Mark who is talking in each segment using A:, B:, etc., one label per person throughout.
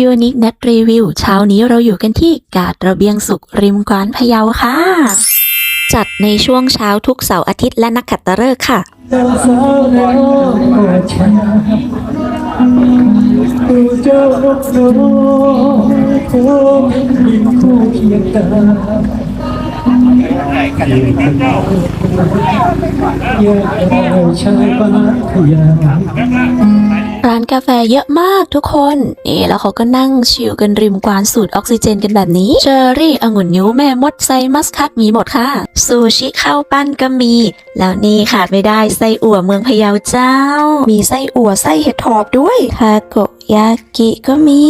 A: ยูนิคเน็ตรีวิวเช้านี้เราอยู่กันที่กาดระเบียงสุขริมกวานพะเยาค่ะ จัดในช่วงเช้าทุกเสาร์อาทิตย์และนักขัตฤกษ์ค่ะ
B: สาวสาวแล้วก็ฉันดูเจ้านกน้อยโค้งยิงคู่เคียงตาอยู่คนเดียวแยกเราชายบ้านขยาย
A: ร้าน กาแฟเยอะมากทุกคนนี่แล้วเขาก็นั่งชิลกันริมกวานสูดออกซิเจนกันแบบนี้ เชอร์รี่องุ่นนิ้วแม่มดไซมัสคัตมีหมดค่ะ ซูชิข้าวปั้นก็มี แล้วนี่ขาดไม่ได้ไส้อั่วเมืองพะเยาเจ้า มีไส้อั่วไส้เห็ดถอบด้วยทาโกะ ยากิก็มี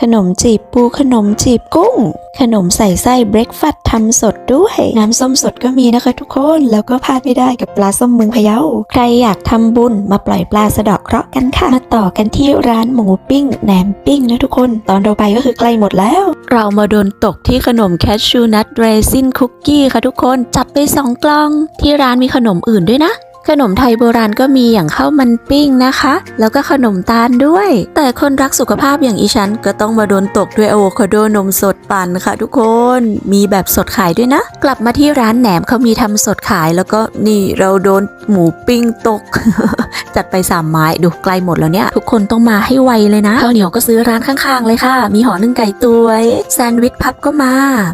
A: ขนมจีบปูขนมจีบกุ้ง ขนมใส่ไส้เบรกฟาสต์ทำสดด้วย น้ำส้มสดก็มีนะคะทุกคน แล้วก็พลาดไม่ได้กับปลาส้มเมืองพะเยา ใครอยากทำบุญมาปล่อยปลาสะดาะเคราะห์กันค่ะ มาต่อกันที่ร้านหมูปิ้งแหนมปิ้งนะทุกคน ตอนเราไปก็คือใกล้หมดแล้ว เรามาโดนตกที่ขนมแคชชูนัทเรซินคุกกี้ค่ะทุกคน จับไปสองกล่อง ที่ร้านมีขนมอื่นด้วยนะ ขนมไทยโบราณก็มีอย่างข้าวมันปิ้งนะคะ แล้วก็ขนมตาลด้วย แต่คนรักสุขภาพอย่างอีฉันก็ต้องมาโดนตกด้วยอะโวคาโดนมสดปั่นค่ะทุกคน มีแบบสดขายด้วยนะ กลับมาที่ร้านแหนมเขามีทำสดขายแล้วก็นี่เราโดนหมูปิ้งตก จัดไปสามไม้ดูใกล้หมดแล้วเนี่ย ทุกคนต้องมาให้ไวเลยนะข้าวเหนียวก็ซื้อร้านข้างๆ เลยค่ะ มีห่อนึ่งไก่ตัวแซนด์วิชพับก็มา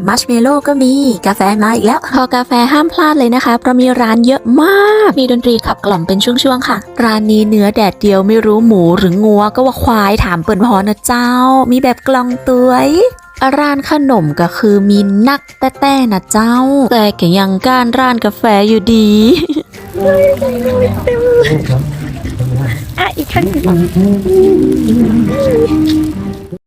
A: มัชเมโล่ก็มีกาแฟมาอีกแล้วพอกาแฟห้ามพลาดเลยนะคะเพราะมีร้านเยอะมากมีดนตรีขับกล่อมเป็นช่วงๆค่ะ ร้านนี้เนื้อแดดเดียวไม่รู้หมูหรืองัวก็ว่าควายถามเปิ่นพอนะเจ้า มีแบบกล่องตัวยร้านขนมก็คือมีนักแต้ๆนะเจ้า แต่ก็ยังการร้านกาแฟอยู่ดี
C: อะอีกครั้งหนึ่ง